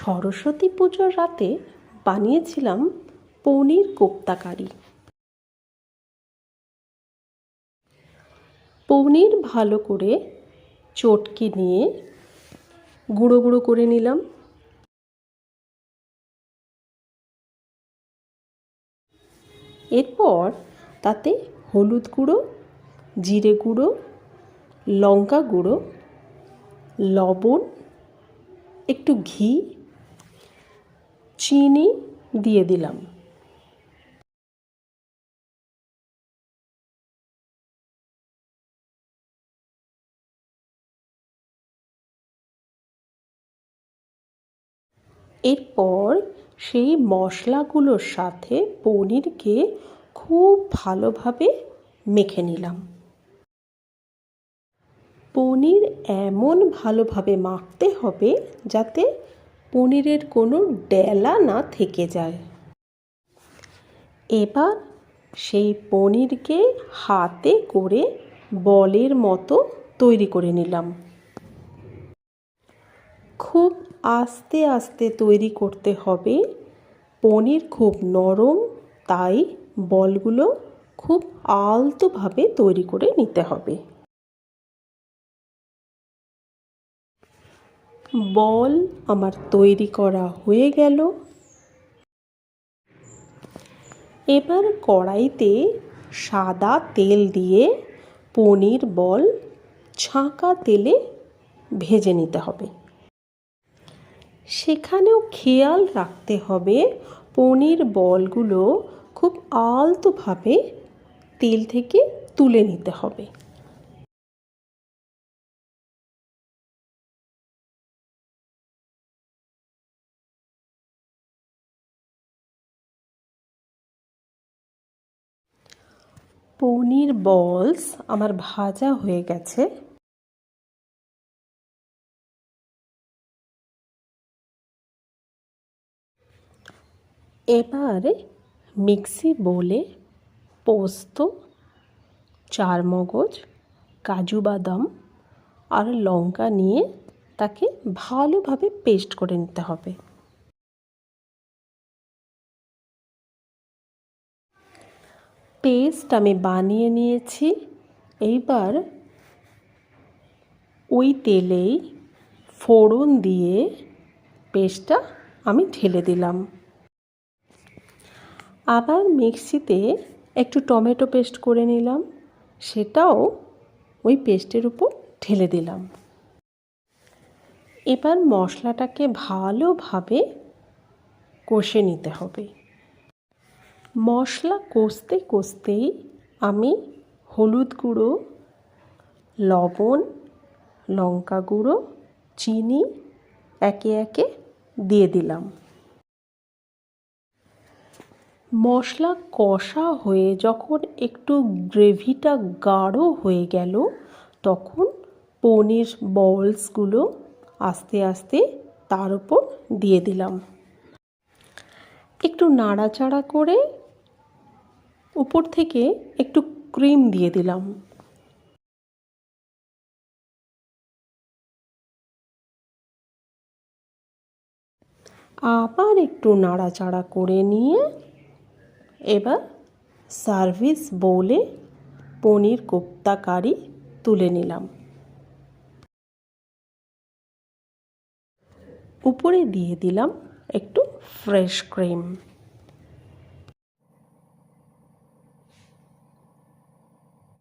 সরস্বতী পুজোর রাতে বানিয়েছিলাম পনির কোপ্তা কারি পনির ভালো করে চটকে নিয়ে গুঁড়ো গুঁড়ো করে নিলাম। এরপর তাতে হলুদ গুঁড়ো, জিরে গুঁড়ো, লঙ্কা গুঁড়ো, লবণ, একটু ঘি চিনি দিয়ে দিলাম। এরপর সেই মশলাগুলোর সাথে পনিরকে খুব ভালোভাবে মেখে নিলাম। পনির এমন ভালোভাবে মাখতে হবে যাতে পনিরের কোনো ডেলা না থেকে যায়। এবার সেই পনিরকে হাতে করে বলের মতো তৈরি করে নিলাম। খুব আস্তে আস্তে তৈরি করতে হবে। পনির খুব নরম, তাই বলগুলো খুব আলতোভাবে তৈরি করে নিতে হবে। বল আমার তৈরি করা হয়ে গেল। এবার কড়াইতে সাদা তেল দিয়ে পনির বল ছাঁকা তেলে ভেজে নিতে হবে। সেখানেও খেয়াল রাখতে হবে পনির বলগুলো খুব আলতোভাবে তেল থেকে তুলে নিতে হবে। পনির বলস আমার ভাজা হয়ে গেছে। এবার মিক্সি বলে পোস্ত, চারমগজ, কাজু বাদাম আর লঙ্কা নিয়ে তাকে ভালোভাবে পেস্ট করে নিতে হবে। পেস্ট আমি বানিয়ে নিয়েছি। এইবার ওই তেলেই ফোড়ন দিয়ে পেস্টটা আমি ঢেলে দিলাম। আবার মিক্সিতে একটু টমেটো পেস্ট করে নিলাম। সেটাও ওই পেস্টের উপর ঢেলে দিলাম। এবার মশলাটাকে ভালোভাবে কষে নিতে হবে। মশলা কষতে কষতেই আমি হলুদ গুঁড়ো, লবণ, লঙ্কা গুঁড়ো, চিনি একে একে দিয়ে দিলাম। মশলা কষা হয়ে যখন একটু গ্রেভিটা গাঢ় হয়ে গেল, তখন পনির বলসগুলো আস্তে আস্তে তার উপর দিয়ে দিলাম। একটু নাড়াচাড়া করে উপর থেকে একটু ক্রিম দিয়ে দিলাম। আবার একটু নাড়াচাড়া করে নিয়ে এবার সার্ভিস বলে পনির কোপ্তা কারি তুলে নিলাম। উপরে দিয়ে দিলাম একটু ফ্রেশ ক্রিম।